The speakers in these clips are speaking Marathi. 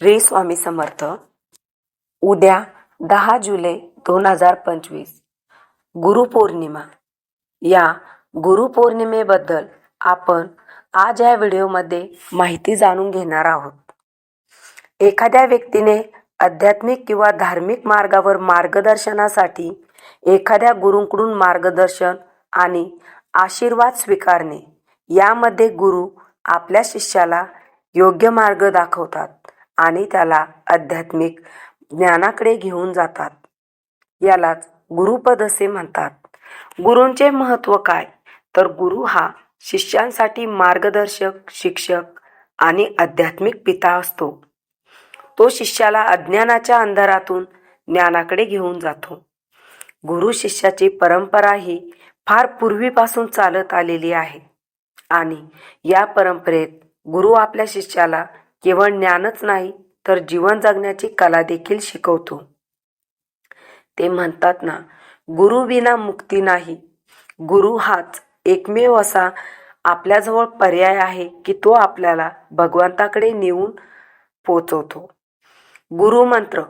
श्री स्वामी समर्थ. उद्या दहा जुलै दोन हजार पंचवीस. गुरुपौर्णिमा. या गुरुपौर्णिमेबद्दल आपण आज या व्हिडिओमध्ये माहिती जाणून घेणार आहोत. एखाद्या व्यक्तीने आध्यात्मिक किंवा धार्मिक मार्गावर मार्गदर्शनासाठी एखाद्या गुरूंकडून मार्गदर्शन आणि आशीर्वाद स्वीकारणे यामध्ये गुरु आपल्या शिष्याला योग्य मार्ग दाखवतात. आणि त्याला आध्यात्मिक ज्ञानाकडे घेऊन जातात. यालाच गुरुपद असे म्हणतात. गुरूंचे महत्त्व काय? तर गुरु हा शिष्यांसाठी मार्गदर्शक शिक्षक आणि आध्यात्मिक पिता असतो. तो शिष्याला अज्ञानाच्या अंधारातून ज्ञानाकडे घेऊन जातो. गुरु शिष्याची परंपरा ही फार पूर्वीपासून चालत आलेली आहे. आणि या परंपरेत गुरु आपल्या शिष्याला केवळ ज्ञानच नाही तर जीवन जगण्याची कला देखील शिकवतो. ते म्हणतात ना गुरु विना मुक्ती नाही. गुरु हाच एकमेव असा आपल्याजवळ पर्याय आहे की तो आपल्याला भगवंताकडे नेऊन पोचवतो. गुरुमंत्र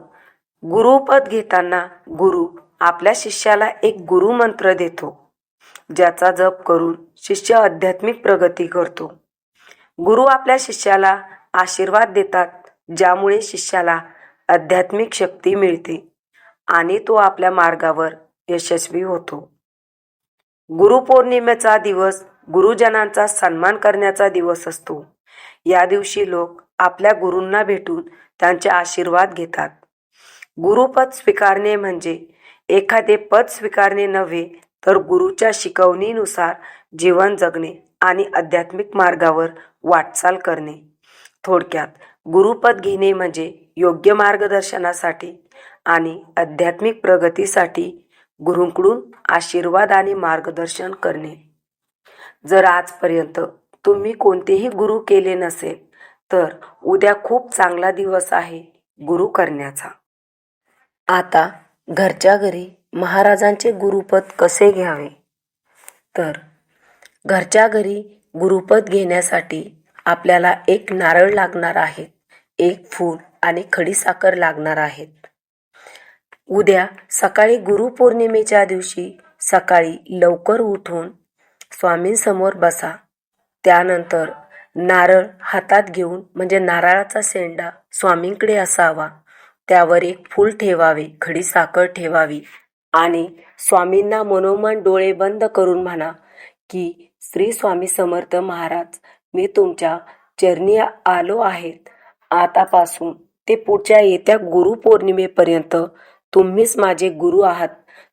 गुरुपद घेताना गुरु आपल्या शिष्याला एक गुरुमंत्र देतो ज्याचा जप करून शिष्य आध्यात्मिक प्रगती करतो. गुरु आपल्या शिष्याला आशीर्वाद देतात ज्यामुळे शिष्याला आध्यात्मिक शक्ती मिळते आणि तो आपल्या मार्गावर यशस्वी होतो. गुरुपौर्णिमेचा दिवस गुरुजनांचा सन्मान करण्याचा दिवस असतो. या दिवशी लोक आपल्या गुरूंना भेटून त्यांचे आशीर्वाद घेतात. गुरुपद स्वीकारणे म्हणजे एखादे पद स्वीकारणे नव्हे तर गुरुच्या शिकवणीनुसार जीवन जगणे आणि आध्यात्मिक मार्गावर वाटचाल करणे. थोडक्यात गुरुपद घेणे म्हणजे योग्य मार्गदर्शनासाठी आणि आध्यात्मिक प्रगतीसाठी गुरूंकडून आशीर्वाद आणि मार्गदर्शन करणे. जर आजपर्यंत तुम्ही कोणतेही गुरु केले नसेल तर उद्या खूप चांगला दिवस आहे गुरु करण्याचा. आता घरच्या घरी महाराजांचे गुरुपद कसे घ्यावे? तर घरच्या घरी गुरुपद घेण्यासाठी आपल्याला एक नारळ लागणार आहे एक फूल आणि खडीसाखर लागणार आहेत. उद्या सकाळी गुरुपौर्णिमेच्या दिवशी सकाळी लवकर उठून स्वामींसमोर बसा. त्यानंतर नारळ हातात घेऊन म्हणजे नारळाचा शेंडा स्वामींकडे असावा. त्यावर एक फूल ठेवावे खडीसाखर ठेवावी आणि स्वामींना मनोमन डोळे बंद करून म्हणा की श्री स्वामी समर्थ महाराज मी तुमच्या चरणी आलो आहेत. आतापासून ते पुढच्या येत्या गुरुपौर्णिमेपर्यंत तुम्हीच माझे गुरु आहात.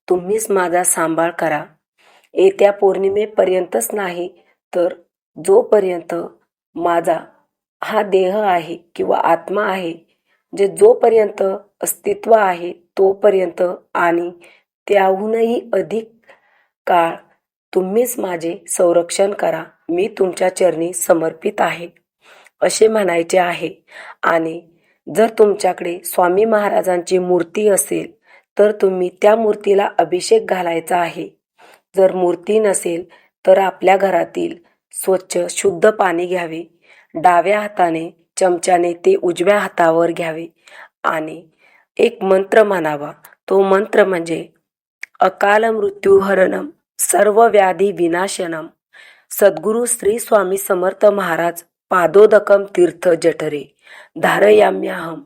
तुम्हीच माझा सांभाळ करा. येत्या पौर्णिमेपर्यंतच नाही तर जोपर्यंत माझा हा देह आहे किंवा आत्मा आहे जे जोपर्यंत अस्तित्व आहे तोपर्यंत आणि त्याहूनही अधिक काळ तुम्हीच माझे संरक्षण करा. मी तुमच्या चरणी समर्पित आहे असे म्हणायचे आहे. आणि जर तुमच्याकडे स्वामी महाराजांची मूर्ती असेल तर तुम्ही त्या मूर्तीला अभिषेक घालायचा आहे. जर मूर्ती नसेल तर आपल्या घरातील स्वच्छ शुद्ध पाणी घ्यावे. डाव्या हाताने चमच्याने ते उजव्या हातावर घ्यावे. आणि एक मंत्र म्हणावा. तो मंत्र म्हणजे अकाल मृत्यू हरणम सर्व व्याधी विनाशनम सद्गुरू श्री स्वामी समर्थ महाराज पादोदकम तीर्थ जठरे. धारयाम्याहम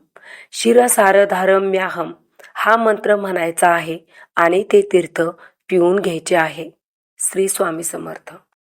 शिरसारधारम्याहम हा मंत्र म्हणायचा आहे आणि ते तीर्थ पिऊन घ्यायचे आहे. श्री स्वामी समर्थ.